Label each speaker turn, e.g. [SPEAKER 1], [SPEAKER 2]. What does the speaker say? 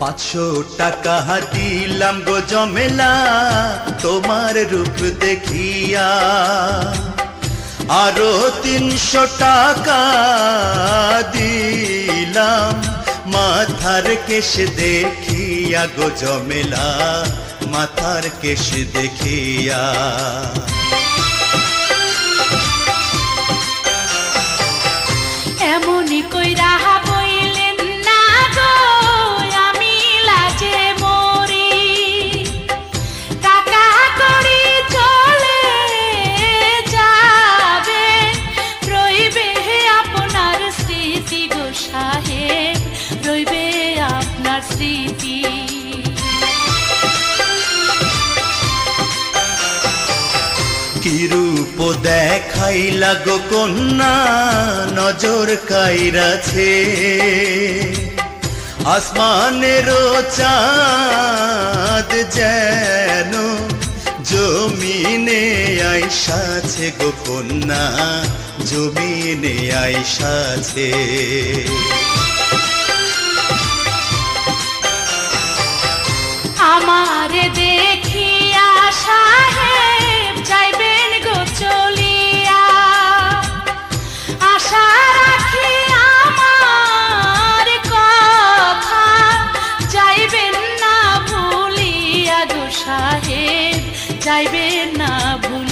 [SPEAKER 1] পাঁচশো টাকা দিলাম গো জমেলা, তোমার রূপ দেখিয়া। আরও তিনশো টাকা দিলাম, মাথার কেশ দেখিয়া গো জমেলা, মাথার কেশ দেখিয়া। কি রূপ দেখাইলা গো কন্যা? নজর কাইরাছে। আসমানের চাঁদ যেন জমিনে আইসাছে গো কন্যা, জমিনে আইসাছে।
[SPEAKER 2] আমারে দেখিয়া সাহেব সাহেব যাইবে না ভুল